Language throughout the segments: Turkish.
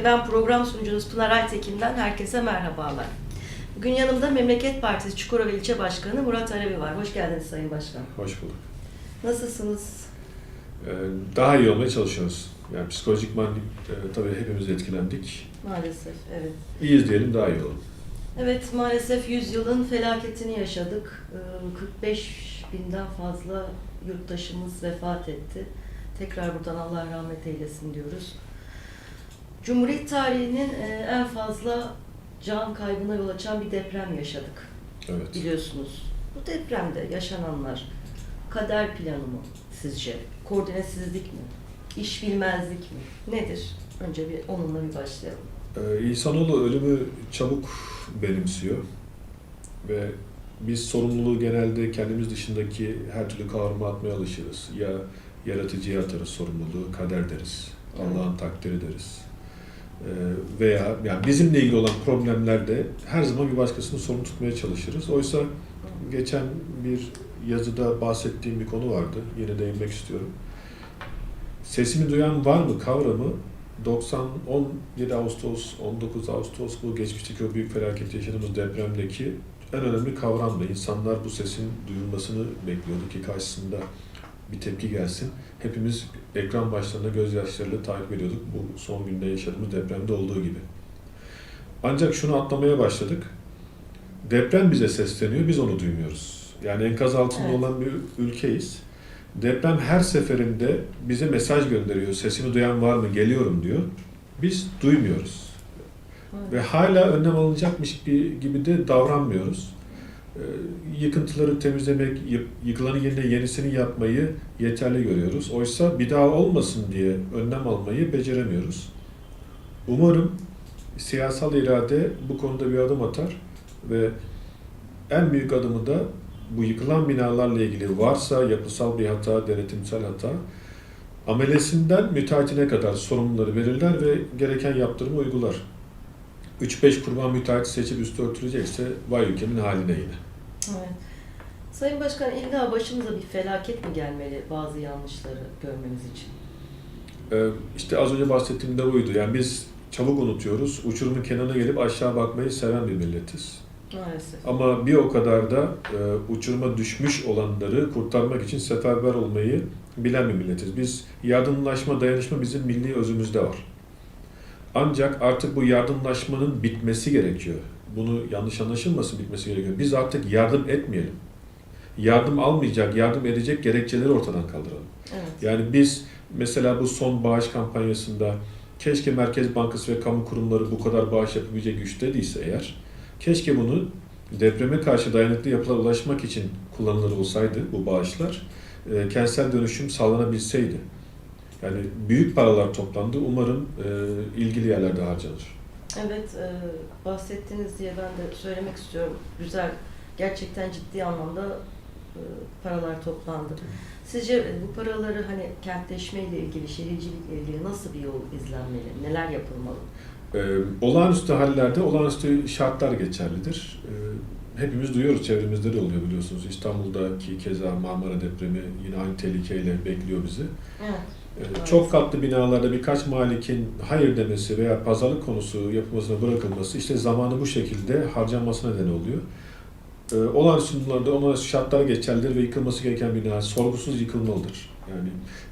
ve ben program sunucunuz Pınar Aytekin'den herkese merhabalar. Bugün yanımda Memleket Partisi Çukurova İlçe Başkanı Murat Arabi var. Hoş geldiniz Sayın Başkan. Hoş bulduk. Nasılsınız? Ee, Daha iyi olmaya çalışıyoruz. Yani psikolojikman e, tabii hepimiz etkilendik. Maalesef, evet. İyiyiz diyelim daha iyi olalım. Evet, maalesef 100 yılın felaketini yaşadık. Ee, 45 binden fazla yurttaşımız vefat etti. Tekrar buradan Allah rahmet eylesin diyoruz. Cumhuriyet tarihinin e, en fazla can kaybına yol açan bir deprem yaşadık Evet. biliyorsunuz. Bu depremde yaşananlar kader planı mı sizce? Koordinesizlik mi? İş bilmezlik mi? Nedir? Önce bir onunla bir başlayalım. Ee, İnsanoğlu ölümü çabuk benimsiyor ve biz sorumluluğu genelde kendimiz dışındaki her türlü kavrama atmaya alışırız. Ya yaratıcıya atarız sorumluluğu, kader deriz. Allah'ın takdiri deriz. Ee, Veya yani bizimle ilgili olan problemlerde her zaman bir başkasını sorumlu tutmaya çalışırız. Oysa geçen bir yazıda bahsettiğim bir konu vardı. Yine değinmek istiyorum. Sesimi duyan var mı kavramı 90 17 Ağustos 19 Ağustos bu geçmişteki o büyük felaket yaşadığımız depremdeki en önemli kavramdı. İnsanlar bu sesin duyulmasını bekliyordu ki karşısında bir tepki gelsin. Hepimiz ekran başlarında gözyaşlarıyla takip ediyorduk bu son günde yaşadığımız depremde olduğu gibi. Ancak şunu atlamaya başladık. Deprem bize sesleniyor, biz onu duymuyoruz. Yani enkaz altında Evet. olan bir ülkeyiz. Deprem her seferinde bize mesaj gönderiyor. Sesimi duyan var mı? Geliyorum diyor. Biz duymuyoruz. Evet. Ve hala önlem alınacakmış gibi de davranmıyoruz. Ee, Yıkıntıları temizlemek, yı- yıkılanın yerine yenisini yapmayı yeterli görüyoruz. Oysa bir daha olmasın diye önlem almayı beceremiyoruz. Umarım siyasal irade bu konuda bir adım atar ve en büyük adımı da bu yıkılan binalarla ilgili varsa yapısal bir hata, denetimsel hata, amelesinden müteahhitine kadar sorumluları belirler ve gereken yaptırımı uygular. 3-5 kurban müteahhit seçip üstü örtülecekse vay ülkemin haline yine. Evet. Sayın Başkan illa başımıza bir felaket mi gelmeli bazı yanlışları görmemiz için? Ee, işte az önce bahsettiğim de buydu. Yani biz çabuk unutuyoruz. Uçurumun kenarına gelip aşağı bakmayı seven bir milletiz. Maalesef. Ama bir o kadar da e, uçuruma düşmüş olanları kurtarmak için seferber olmayı bilen bir milletiz. Biz yardımlaşma, dayanışma bizim milli özümüzde var. Ancak artık bu yardımlaşmanın bitmesi gerekiyor. Bunu yanlış anlaşılmasın bitmesi gerekiyor. Biz artık yardım etmeyelim. Yardım almayacak, yardım edecek gerekçeleri ortadan kaldıralım. Evet. Yani biz mesela bu son bağış kampanyasında keşke Merkez Bankası ve kamu kurumları bu kadar bağış yapabilecek güçte değilse eğer, keşke bunu depreme karşı dayanıklı yapılara ulaşmak için kullanılır olsaydı bu bağışlar, e, kentsel dönüşüm sağlanabilseydi. Yani büyük paralar toplandı. Umarım e, ilgili yerlerde harcanır. Evet, e, bahsettiniz diye ben de söylemek istiyorum. Güzel, gerçekten ciddi anlamda e, paralar toplandı. Sizce e, bu paraları hani kentleşme ile ilgili, şehircilikle ilgili nasıl bir yol izlenmeli? Neler yapılmalı? Ee, olağanüstü hallerde olağanüstü şartlar geçerlidir. Ee, hepimiz duyuyoruz, çevremizde de oluyor biliyorsunuz. İstanbul'daki keza Marmara depremi yine aynı tehlikeyle bekliyor bizi. Evet. Çok katlı binalarda birkaç malikin hayır demesi veya pazarlık konusu yapılmasına bırakılması işte zamanı bu şekilde harcanmasına neden oluyor. Ee, olağanüstü durumlarda olağanüstü şartlar geçerlidir ve yıkılması gereken bina sorgusuz yıkılmalıdır. Yani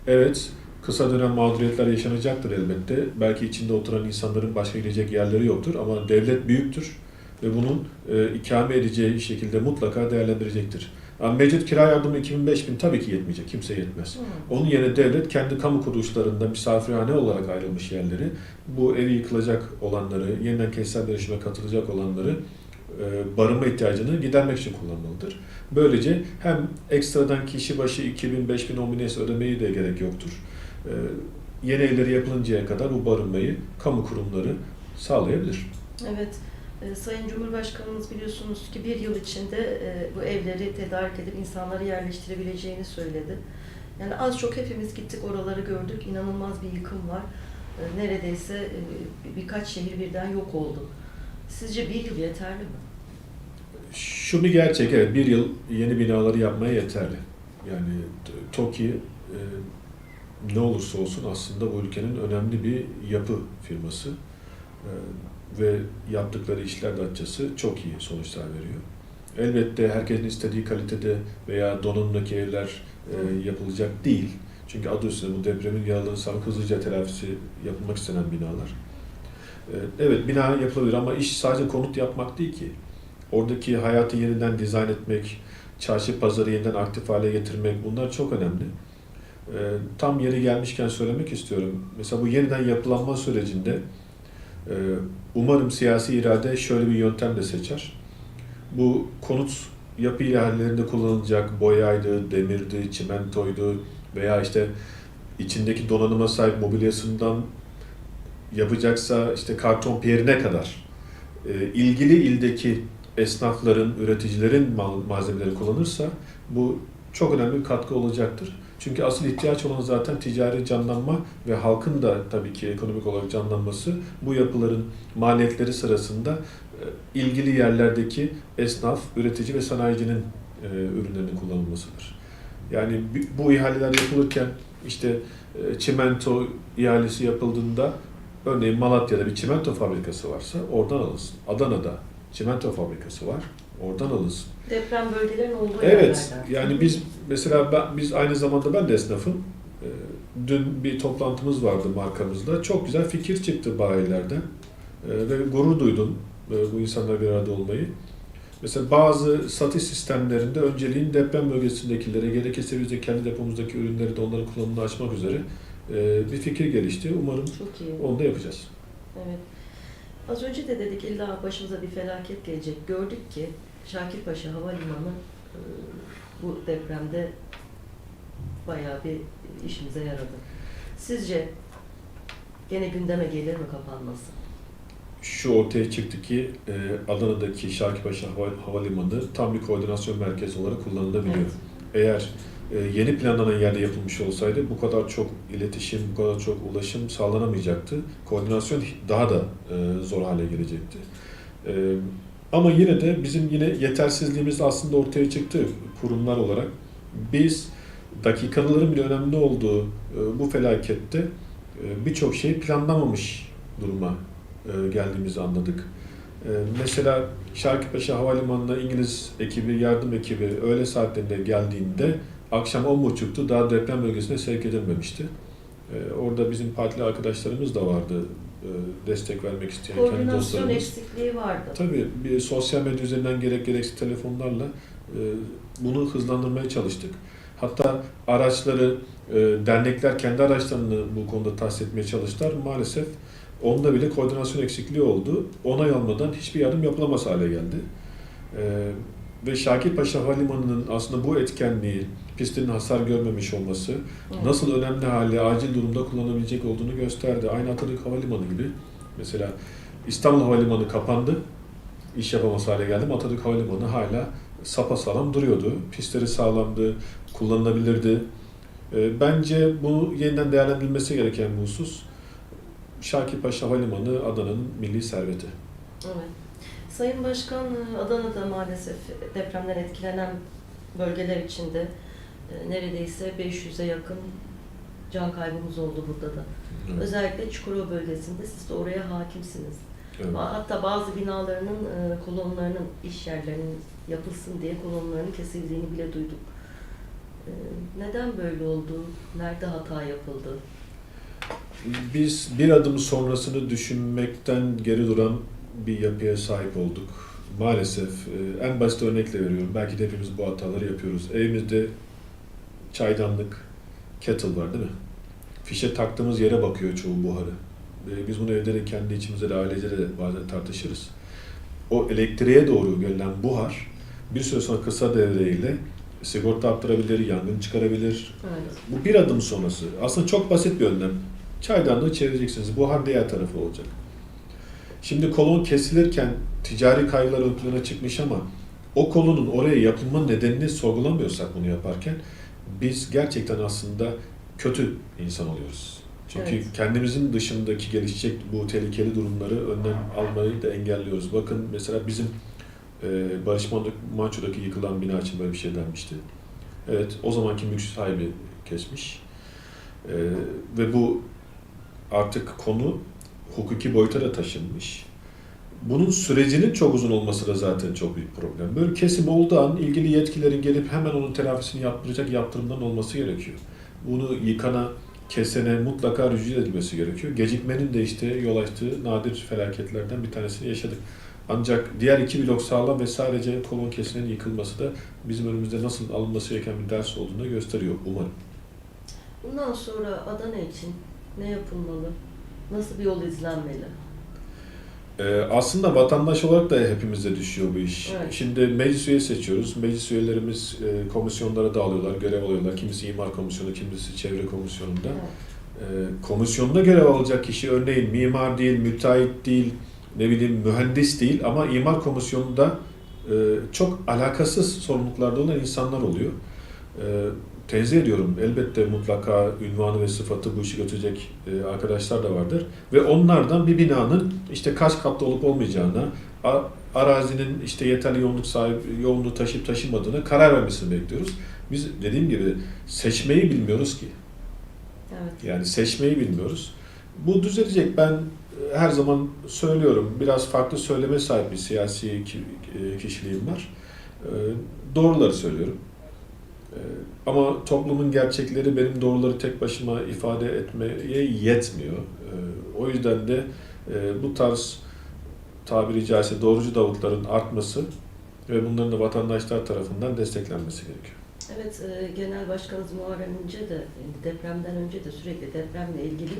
evet kısa dönem mağduriyetler yaşanacaktır elbette. Belki içinde oturan insanların başka gidecek yerleri yoktur ama devlet büyüktür ve bunun e, ikame edeceği şekilde mutlaka değerlendirecektir. Yani mevcut kira yardımı 2000-5000 tabii ki yetmeyecek, kimse yetmez. Hı. Onun yerine devlet kendi kamu kuruluşlarında misafirhane olarak ayrılmış yerleri, bu evi yıkılacak olanları, yeniden kentsel dönüşüme katılacak olanları e, barınma ihtiyacını gidermek için kullanmalıdır. Böylece hem ekstradan kişi başı 2000, 5000, 10.000 neyse ödemeyi de gerek yoktur. E, Yeni evleri yapılıncaya kadar bu barınmayı kamu kurumları sağlayabilir. Evet. E, Sayın Cumhurbaşkanımız biliyorsunuz ki bir yıl içinde e, bu evleri tedarik edip insanları yerleştirebileceğini söyledi. Yani az çok hepimiz gittik oraları gördük. İnanılmaz bir yıkım var. E, Neredeyse e, birkaç şehir birden yok oldu. Sizce bir yıl yeterli mi? Şu bir gerçek, evet bir yıl yeni binaları yapmaya yeterli. Yani TOKİ e, ne olursa olsun aslında bu ülkenin önemli bir yapı firması. Ve yaptıkları işler de açıkçası çok iyi sonuçlar veriyor. Elbette herkesin istediği kalitede veya donanımdaki evler e, yapılacak değil. Çünkü adı üstünde bu depremin yaralarını sarıp hızlıca telafisi yapılmak istenen binalar. Ee, Evet bina yapılabilir ama iş sadece konut yapmak değil ki. Oradaki hayatı yeniden dizayn etmek, çarşı pazarı yeniden aktif hale getirmek bunlar çok önemli. Ee, Tam yeri gelmişken söylemek istiyorum. Mesela bu yeniden yapılanma sürecinde e, umarım siyasi irade şöyle bir yöntem de seçer. Bu konut yapı ihalelerinde kullanılacak boyaydı, demirdi, çimentoydu veya işte içindeki donanıma sahip mobilyasından yapacaksa işte karton piyerine kadar e, ilgili ildeki esnafların, üreticilerin mal- malzemeleri kullanırsa bu çok önemli bir katkı olacaktır. Çünkü asıl ihtiyaç olan zaten ticari canlanma ve halkın da tabii ki ekonomik olarak canlanması bu yapıların maliyetleri sırasında e, ilgili yerlerdeki esnaf, üretici ve sanayicinin e, ürünlerinin kullanılmasıdır. Yani bu ihaleler yapılırken işte e, çimento ihalesi yapıldığında örneğin Malatya'da bir çimento fabrikası varsa oradan alınsın. Adana'da çimento fabrikası var, oradan alınsın. Deprem bölgelerin olduğu Evet, yerlerden. yani biz mesela ben, biz aynı zamanda ben de esnafım. Ee, Dün bir toplantımız vardı markamızda. Çok güzel fikir çıktı bayilerden. Ee, Ve gurur duydum e, bu insanlar bir arada olmayı. Mesela bazı satış sistemlerinde önceliğin deprem bölgesindekilere, gerekirse biz de kendi depomuzdaki ürünleri de onların kullanımını açmak üzere e, bir fikir gelişti. Umarım onu da yapacağız. Evet. Az önce de dedik illa başımıza bir felaket gelecek. Gördük ki Şakirpaşa Havalimanı e, bu depremde bayağı bir işimize yaradı. Sizce gene gündeme gelir mi kapanması? şu ortaya çıktı ki e, Adana'daki Hava, Havalimanı tam bir koordinasyon merkezi olarak kullanılabiliyor. Evet. Eğer yeni planlanan yerde yapılmış olsaydı bu kadar çok iletişim, bu kadar çok ulaşım sağlanamayacaktı. Koordinasyon daha da e, zor hale gelecekti. E, ama yine de bizim yine yetersizliğimiz aslında ortaya çıktı kurumlar olarak. Biz dakikaların bile önemli olduğu e, bu felakette e, birçok şey planlamamış duruma e, geldiğimizi anladık. E, Mesela Şarkıpaşa Havalimanı'na İngiliz ekibi, yardım ekibi öğle saatlerinde geldiğinde akşam 10.30'tu daha deprem bölgesine sevk edilmemişti. E, Orada bizim partili arkadaşlarımız da vardı e, destek vermek isteyen kendi Koordinasyon dostlarımız. eksikliği vardı. Tabii bir sosyal medya üzerinden gerek gerekse telefonlarla e, bunu hızlandırmaya çalıştık. Hatta araçları, e, dernekler kendi araçlarını bu konuda tahsis etmeye çalıştılar. Maalesef onda bile koordinasyon eksikliği oldu. Onay almadan hiçbir yardım yapılamaz hale geldi. E, ve Şakirpaşa Havalimanı'nın aslında bu etkenliği, pistinin hasar görmemiş olması, Evet. nasıl önemli hale acil durumda kullanabilecek olduğunu gösterdi. Aynı Atatürk Havalimanı gibi. Mesela İstanbul Havalimanı kapandı. İş yapamaz hale geldi. ama Atatürk Havalimanı hala sapasağlam duruyordu. Pistleri sağlamdı, kullanılabilirdi. E, Bence bu yeniden değerlendirilmesi gereken bir husus. Şakirpaşa Havalimanı Adana'nın milli serveti. Evet. Sayın Başkan Adana'da maalesef depremden etkilenen bölgeler içinde e, neredeyse 500'e yakın can kaybımız oldu burada da. Evet. Özellikle Çukurova bölgesinde siz de oraya hakimsiniz. Evet. Hatta bazı binalarının e, kolonlarının, iş yerlerinin yapılsın diye kolonlarının kesildiğini bile duyduk. E, Neden böyle oldu? Nerede hata yapıldı? Biz bir adım sonrasını düşünmekten geri duran bir yapıya sahip olduk. Maalesef e, en basit örnekle veriyorum. Belki de hepimiz bu hataları yapıyoruz. Evimizde çaydanlık, kettle var değil mi? Fişe taktığımız yere bakıyor çoğu buharı. E, Biz bunu evde de kendi içimizde de ailece de bazen tartışırız. O elektriğe doğru gönderilen buhar bir süre sonra kısa devreyle sigorta arttırabilir, yangın çıkarabilir, Evet. bu bir adım sonrası. Aslında çok basit bir önlem. Çaydanlığı çevireceksiniz. Buhar diğer tarafı olacak. Şimdi kolon kesilirken ticari kaygılar ön plana çıkmış ama o kolonun oraya yapılma nedenini sorgulamıyorsak bunu yaparken biz gerçekten aslında kötü insan oluyoruz. Çünkü Evet. kendimizin dışındaki gelişecek bu tehlikeli durumları önlem almayı da engelliyoruz. Bakın mesela bizim e, Barış Manço- Manço'daki yıkılan bina için böyle bir şey denmişti. Evet, o zamanki mülk sahibi kesmiş. E, ve bu artık konu hukuki boyuta da taşınmış. Bunun sürecinin çok uzun olması da zaten çok büyük problem. Böyle kesim olduğu an ilgili yetkilerin gelip hemen onun telafisini yaptıracak yaptırımdan olması gerekiyor. Bunu yıkana, kesene mutlaka rücu edilmesi gerekiyor. Gecikmenin de işte yol açtığı nadir felaketlerden bir tanesini yaşadık. Ancak diğer iki blok sağlam ve sadece kolon kesinenin yıkılması da bizim önümüzde nasıl alınması gereken bir ders olduğunu gösteriyor umarım. Bundan sonra Adana için ne yapılmalı? Nasıl bir yol izlenmeli? Ee, aslında vatandaş olarak da hepimize düşüyor bu iş. Evet. Şimdi meclis üyesi seçiyoruz. Meclis üyelerimiz e, komisyonlara dağılıyorlar, görev alıyorlar. Kimisi imar komisyonu, kimisi çevre komisyonunda. Evet. E, komisyonda görev alacak kişi örneğin mimar değil, müteahhit değil, ne bileyim mühendis değil ama imar komisyonunda e, çok alakasız sorumluluklarda olan insanlar oluyor. E, tenzih ediyorum. Elbette mutlaka ünvanı ve sıfatı bu işi götürecek e, arkadaşlar da vardır. Ve onlardan bir binanın işte kaç katlı olup olmayacağına, arazinin işte yeterli yoğunluk sahibi, yoğunluğu taşıyıp taşımadığına karar vermesini bekliyoruz. Biz dediğim gibi seçmeyi bilmiyoruz ki. Evet. Yani seçmeyi bilmiyoruz. Bu düzelecek. Ben e, her zaman söylüyorum. Biraz farklı söyleme sahip bir siyasi e, kişiliğim var. Doğruları söylüyorum. E, Ama toplumun gerçekleri benim doğruları tek başıma ifade etmeye yetmiyor. E, O yüzden de e, bu tarz tabiri caizse doğrucu davutların artması ve bunların da vatandaşlar tarafından desteklenmesi gerekiyor. Evet, e, Genel Başkanımız Muharrem İnce de e, depremden önce de sürekli depremle ilgili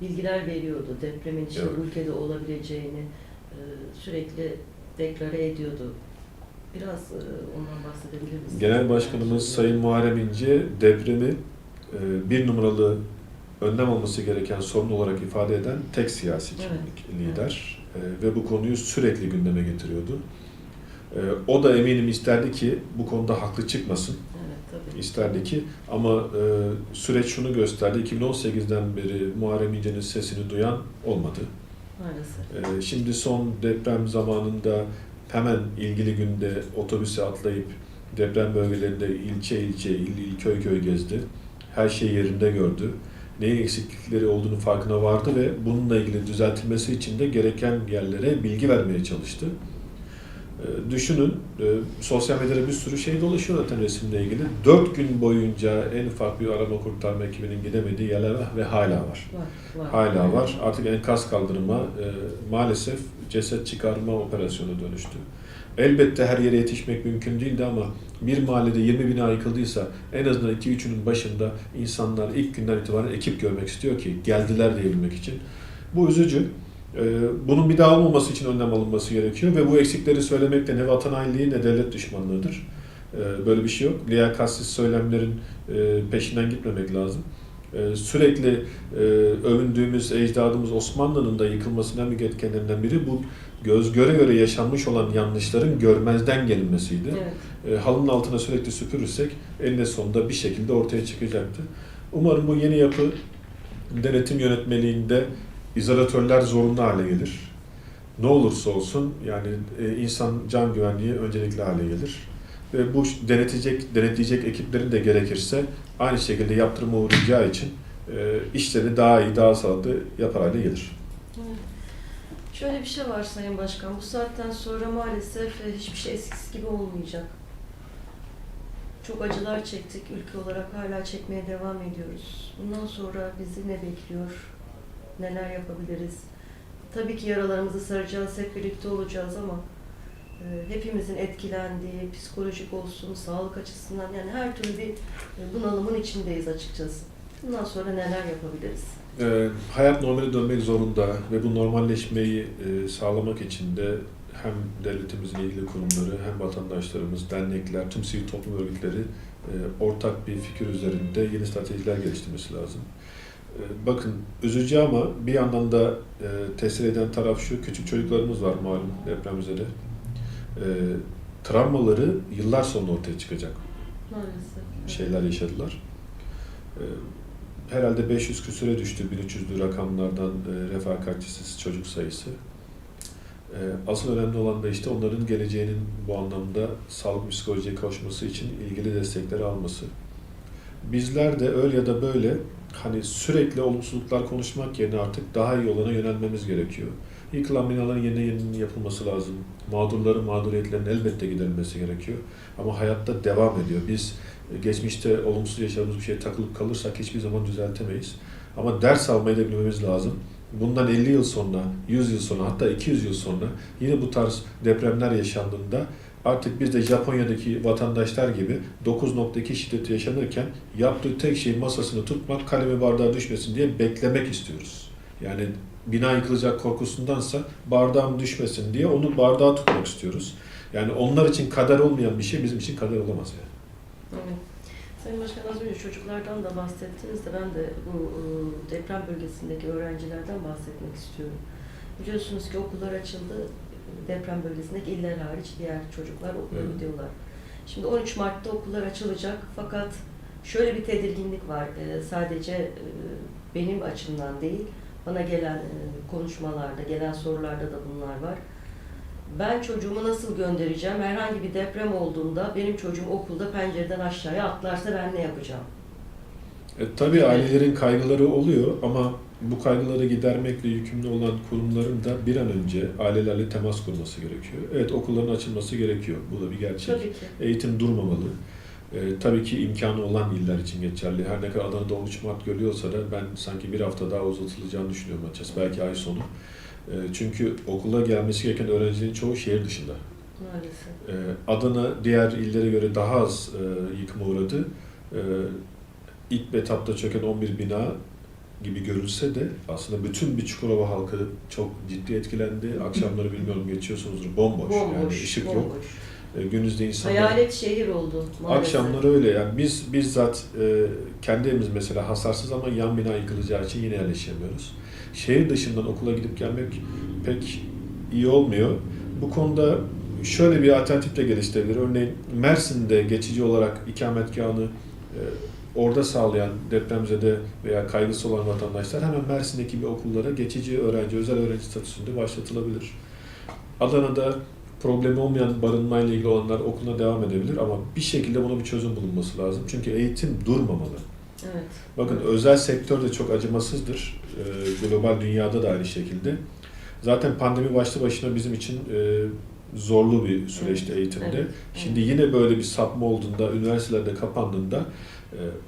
bilgiler veriyordu. Depremin işte Evet. ülkede olabileceğini sürekli deklare ediyordu. Biraz e, ondan bahsedebilir misiniz? Genel Başkanımız Sayın Muharrem İnce depremi e, bir numaralı önlem alması gereken sorun olarak ifade eden tek siyasi Evet. kimlik lider E, ve bu konuyu sürekli gündeme getiriyordu. E, O da eminim isterdi ki bu konuda haklı çıkmasın. Evet, tabii. isterdi ki ama süreç şunu gösterdi. 2018'den beri Muharrem İnce'nin sesini duyan olmadı. Maalesef. Şimdi son deprem zamanında hemen ilgili günde otobüse atlayıp deprem bölgelerinde ilçe ilçe, il il köy köy gezdi. Her şeyi yerinde gördü. Neyin eksiklikleri olduğunu farkına vardı ve bununla ilgili düzeltilmesi için de gereken yerlere bilgi vermeye çalıştı. Ee, Düşünün, e, sosyal medyada bir sürü şey dolaşıyor zaten resimle ilgili. Dört gün boyunca en ufak bir arama kurtarma ekibinin gidemediği yerler var ve hala var. Var, var. Hala var. Artık enkaz kaldırma e, maalesef ceset çıkarma operasyonu dönüştü. Elbette her yere yetişmek mümkün değildi ama bir mahallede 20 bina yıkıldıysa en azından 2-3'ünün başında insanlar ilk günden itibaren ekip görmek istiyor ki geldiler diyebilmek için. Bu üzücü. E, bunun bir daha olmaması için önlem alınması gerekiyor ve bu eksikleri söylemek de ne vatan hainliği ne devlet düşmanlığıdır. E, böyle bir şey yok. Liyakatsiz söylemlerin e, peşinden gitmemek lazım. E, sürekli e, övündüğümüz ecdadımız Osmanlı'nın da yıkılmasının en büyük etkenlerinden biri bu göz göre göre yaşanmış olan yanlışların görmezden gelinmesiydi. Evet. Halının altına sürekli süpürürsek eninde sonunda bir şekilde ortaya çıkacaktı. Umarım bu yeni yapı denetim yönetmeliğinde izolatörler zorunlu hale gelir. Ne olursa olsun yani e, insan can güvenliği öncelikli hale gelir. Ve bu denetecek, denetleyecek ekiplerin de gerekirse aynı şekilde yaptırıma uğrayacağı için e, işleri daha iyi, daha sağlıklı yapar hale gelir. Şöyle bir şey var Sayın Başkan, bu saatten sonra maalesef e, hiçbir şey eskisi gibi olmayacak. Çok acılar çektik, ülke olarak hala çekmeye devam ediyoruz. Bundan sonra bizi ne bekliyor, neler yapabiliriz? Tabii ki yaralarımızı saracağız, hep birlikte olacağız ama e, hepimizin etkilendiği, psikolojik olsun, sağlık açısından yani her türlü bir e, bunalımın içindeyiz açıkçası. Bundan sonra neler yapabiliriz? E, hayat normale dönmek zorunda ve bu normalleşmeyi e, sağlamak için de hem devletimizin ilgili kurumları hem vatandaşlarımız, dernekler, tüm sivil toplum örgütleri e, ortak bir fikir üzerinde yeni stratejiler geliştirmesi lazım. E, bakın üzücü ama bir yandan da e, tesir eden taraf şu, küçük çocuklarımız var malum depremzede. E, travmaları yıllar sonra ortaya çıkacak Maalesef. şeyler yaşadılar. Ee, Herhalde 500 küsüre düştü 1300'lü rakamlardan e, refakatçisiz çocuk sayısı. Ee, Asıl önemli olan da işte onların geleceğinin bu anlamda sağlık psikolojiye kavuşması için ilgili destekleri alması. Bizler de öyle ya da böyle hani sürekli olumsuzluklar konuşmak yerine artık daha iyi olana yönelmemiz gerekiyor. Yıkılan binaların yerine yeninin yapılması lazım. Mağdurların mağduriyetlerinin elbette giderilmesi gerekiyor. Ama hayatta devam ediyor. Biz e, geçmişte olumsuz yaşadığımız bir şeye takılıp kalırsak hiçbir zaman düzeltemeyiz. Ama ders almayı da bilmemiz lazım. Bundan 50 yıl sonra, 100 yıl sonra hatta 200 yıl sonra yine bu tarz depremler yaşandığında artık biz de Japonya'daki vatandaşlar gibi 9.2 şiddeti yaşanırken yaptığı tek şey masasını tutmak, kalemi bardağa düşmesin diye beklemek istiyoruz. Yani bina yıkılacak korkusundansa bardağım düşmesin diye onu bardağa tutmak istiyoruz. Yani onlar için kader olmayan bir şey bizim için kader olamaz yani. Evet. Sayın Başkan az önce çocuklardan da bahsettiniz de ben de bu e, deprem bölgesindeki öğrencilerden bahsetmek istiyorum. Biliyorsunuz ki okullar açıldı. Deprem bölgesindeki iller hariç diğer çocuklar okula gidiyorlar. Şimdi 13 Mart'ta okullar açılacak fakat şöyle bir tedirginlik var. E, Sadece e, benim açımdan değil, bana gelen e, konuşmalarda, gelen sorularda da bunlar var. Ben çocuğumu nasıl göndereceğim? Herhangi bir deprem olduğunda benim çocuğum okulda pencereden aşağıya atlarsa ben ne yapacağım? E, tabii ailelerin kaygıları oluyor ama bu kaygıları gidermekle yükümlü olan kurumların da bir an önce ailelerle temas kurması gerekiyor. Evet okulların açılması gerekiyor. Bu da bir gerçek. Tabii ki. Eğitim durmamalı. E, tabii ki imkanı olan iller için geçerli. Her ne kadar Adana'da 13 Mart görüyorsa da ben sanki bir hafta daha uzatılacağını düşünüyorum açıkçası. Belki ay sonu. E, çünkü okula gelmesi gereken öğrencilerin çoğu şehir dışında. Maalesef. Ee, Adana diğer illere göre daha az e, yıkıma uğradı. Ee, ilk etapta çöken 11 bina gibi görülse de aslında bütün bir Çukurova halkı çok ciddi etkilendi. Akşamları bilmiyorum geçiyorsunuzdur bomboş, yani Bomboş, ışık yok. bomboş. Ee, gündüzde insanlar Hayalet şehir oldu maalesef. akşamları öyle yani biz bizzat e, kendi evimiz mesela hasarsız ama yan bina yıkılacağı için yine yerleşemiyoruz. Şehir dışından okula gidip gelmek pek iyi olmuyor. Bu konuda şöyle bir alternatif de geliştirebilir. Örneğin Mersin'de geçici olarak ikametgahını e, orada sağlayan depremzede veya kaygısı olan vatandaşlar hemen Mersin'deki bir okullara geçici öğrenci, özel öğrenci statüsünde başlatılabilir. Adana'da problemi olmayan barınmayla ilgili olanlar okuluna devam edebilir ama bir şekilde buna bir çözüm bulunması lazım. Çünkü eğitim durmamalı. Evet. Bakın özel sektör de çok acımasızdır. Ee, global dünyada da aynı şekilde. Zaten pandemi başlı başına bizim için e, zorlu bir süreçti Evet, eğitimde. evet, Şimdi yine böyle bir sapma olduğunda, üniversitelerde kapandığında, e,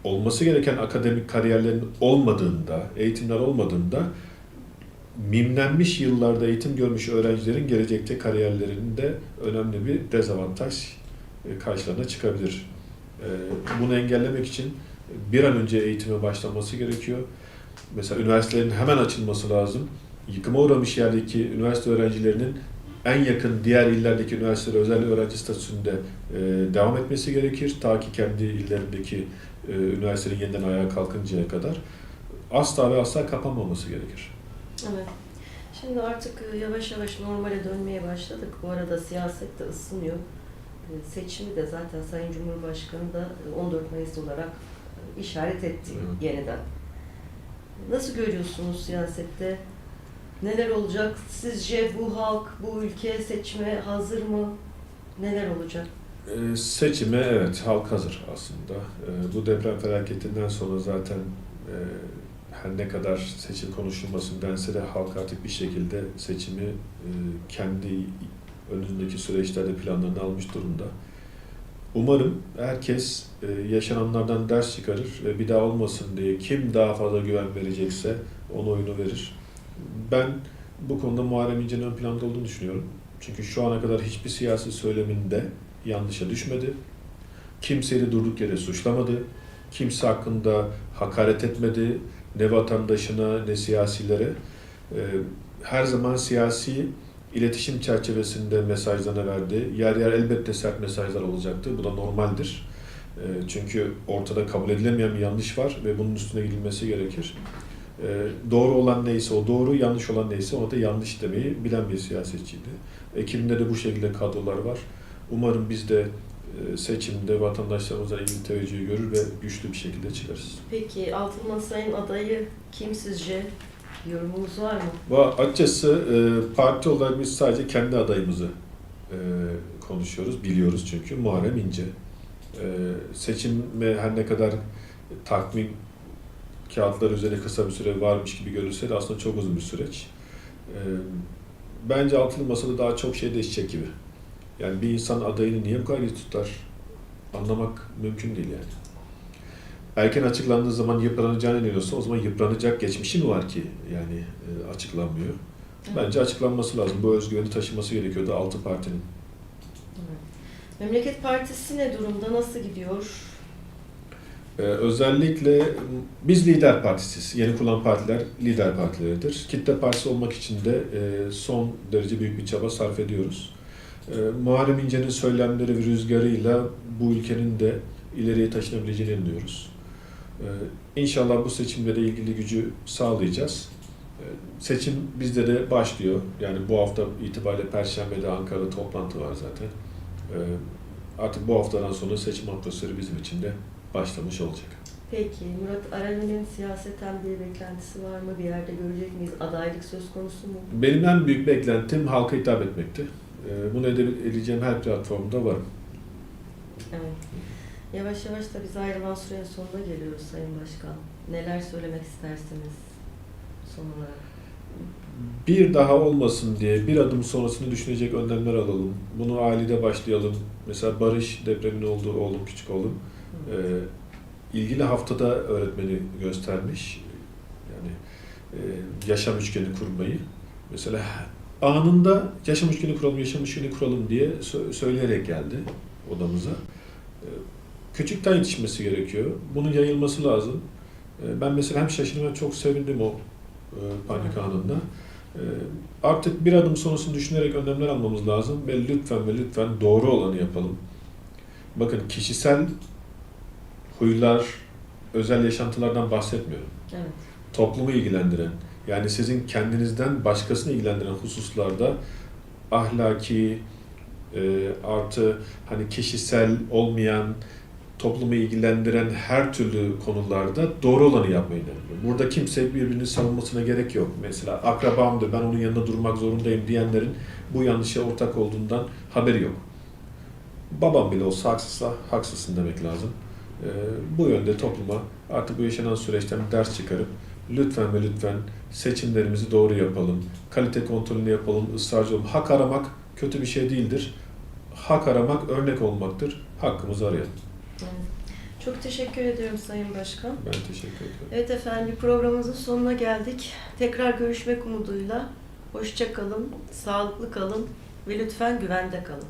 olması gereken akademik kariyerlerin olmadığında, eğitimler olmadığında mimlenmiş yıllarda eğitim görmüş öğrencilerin gelecekte kariyerlerinde önemli bir dezavantaj e, karşılarına çıkabilir. E, Bunu engellemek için bir an önce eğitime başlanması gerekiyor. Mesela üniversitelerin hemen açılması lazım. Yıkıma uğramış yerdeki üniversite öğrencilerinin en yakın diğer illerdeki üniversitelere özel öğrenci statüsünde e, devam etmesi gerekir. Ta ki kendi illerindeki e, üniversitelerin yeniden ayağa kalkıncaya kadar asla ve asla kapanmaması gerekir. Evet. Şimdi artık e, yavaş yavaş normale dönmeye başladık. Bu arada siyaset de ısınıyor. E, Seçimi de zaten Sayın Cumhurbaşkanı da e, 14 Mayıs olarak e, işaret etti Evet. yeniden. Nasıl görüyorsunuz siyasette? Neler olacak? Sizce bu halk, bu ülke seçime hazır mı? Neler olacak? E, Seçime evet halk hazır aslında. E, Bu deprem felaketinden sonra zaten e, her ne kadar seçim konuşulmasın dense de halk artık bir şekilde seçimi e, kendi önündeki süreçlerde planlarını almış durumda. Umarım herkes e, yaşananlardan ders çıkarır ve bir daha olmasın diye kim daha fazla güven verecekse ona oyunu verir. Ben bu konuda Muharrem İnce'nin ön planda olduğunu düşünüyorum. Çünkü şu ana kadar hiçbir siyasi söyleminde yanlışa düşmedi. Kimseyi durduk yere suçlamadı. Kimse hakkında hakaret etmedi. Ne vatandaşına ne siyasilere. Ee, Her zaman siyasi iletişim çerçevesinde mesajlarını verdi. Yer yer elbette sert mesajlar olacaktı. Bu da normaldir. Ee, Çünkü ortada kabul edilemeyen bir yanlış var ve bunun üstüne gidilmesi gerekir. Ee, Doğru olan neyse o doğru, yanlış olan neyse o da yanlış demeyi bilen bir siyasetçiydi. Ekibinde de bu şekilde kadrolar var. Umarım biz de e, seçimde vatandaşlarımızdan ilgi teveccühü görür ve güçlü bir şekilde çıkarız. Peki Altın Masa'nın adayı kim sizce? Yorumunuz var mı? Açıkçası e, parti olarak biz sadece kendi adayımızı e, konuşuyoruz, biliyoruz çünkü Muharrem İnce. Seçime her ne kadar takvim kağıtları üzerine kısa bir süre varmış gibi görülse de aslında çok uzun bir süreç. Bence altılı masada daha çok şey değişecek gibi. Yani bir insan adayını niye bu kadar iyi tutar anlamak mümkün değil yani. Erken açıklandığı zaman yıpranacağına inanıyorsa o zaman yıpranacak geçmişi mi var ki yani e, açıklanmıyor. Bence açıklanması lazım. Bu özgüveni taşıması gerekiyordu altı partinin. Evet. Memleket Partisi ne durumda? Nasıl gidiyor? Ee, özellikle biz lider partisiyiz. Yeni kurulan partiler lider partileridir. Kitle partisi olmak için de e, son derece büyük bir çaba sarf ediyoruz. E, Muharrem İnce'nin söylemleri ve rüzgarıyla bu ülkenin de ileriye taşınabileceğini inanıyoruz. E, İnşallah bu seçimlere ilgili gücü sağlayacağız. E, Seçim bizde de başlıyor. Yani bu hafta itibariyle Perşembe'de Ankara'da toplantı var zaten. Artık bu haftadan sonra seçim atmosferi bizim için de başlamış olacak. Peki Murat Arel'in siyaseten bir beklentisi var mı? Bir yerde görecek miyiz? Adaylık söz konusu mu? Benim en büyük beklentim halka hitap etmekti. Ee, Bunu edebileceğim her platformda varım. Evet. Yavaş yavaş da biz ayrılan sürenin sonuna geliyoruz Sayın Başkan. Neler söylemek istersiniz son olarak? Bir daha olmasın diye bir adım sonrasını düşünecek önlemler alalım. Bunu ailede başlayalım. Mesela Barış depremin olduğu oğlum, küçük oğlum. Hı. Ee, ilgili haftada öğretmeni göstermiş. Yani e, yaşam üçgeni kurmayı. Mesela anında yaşam üçgeni kuralım, yaşam üçgeni kuralım diye sö- söyleyerek geldi odamıza. Ee, küçükten yetişmesi gerekiyor. Bunun yayılması lazım. Ee, ben mesela hem şaşırdım hem çok sevindim o e, panik anında. Ee, artık bir adım sonrasını düşünerek önlemler almamız lazım ve lütfen ve lütfen doğru olanı yapalım. Bakın kişisel huylar, özel yaşantılardan bahsetmiyorum. Evet. Toplumu ilgilendiren, yani sizin kendinizden başkasını ilgilendiren hususlarda ahlaki e, artı hani kişisel olmayan, toplumu ilgilendiren her türlü konularda doğru olanı yapmayı önemli. Burada kimse birbirini savunmasına gerek yok. Mesela akrabamdır, ben onun yanında durmak zorundayım diyenlerin bu yanlışa ortak olduğundan haberi yok. Babam bile olsa haksızsa haksızsın demek lazım. Ee, bu yönde topluma artık bu yaşanan süreçten ders çıkarıp lütfen ve lütfen seçimlerimizi doğru yapalım. Kalite kontrolünü yapalım, ısrarcı olalım. Hak aramak kötü bir şey değildir. Hak aramak örnek olmaktır. Hakkımızı arayalım. Çok teşekkür ediyorum Sayın Başkan. Ben teşekkür ederim. Evet efendim programımızın sonuna geldik. Tekrar görüşmek umuduyla. Hoşça kalın, sağlıklı kalın ve lütfen güvende kalın.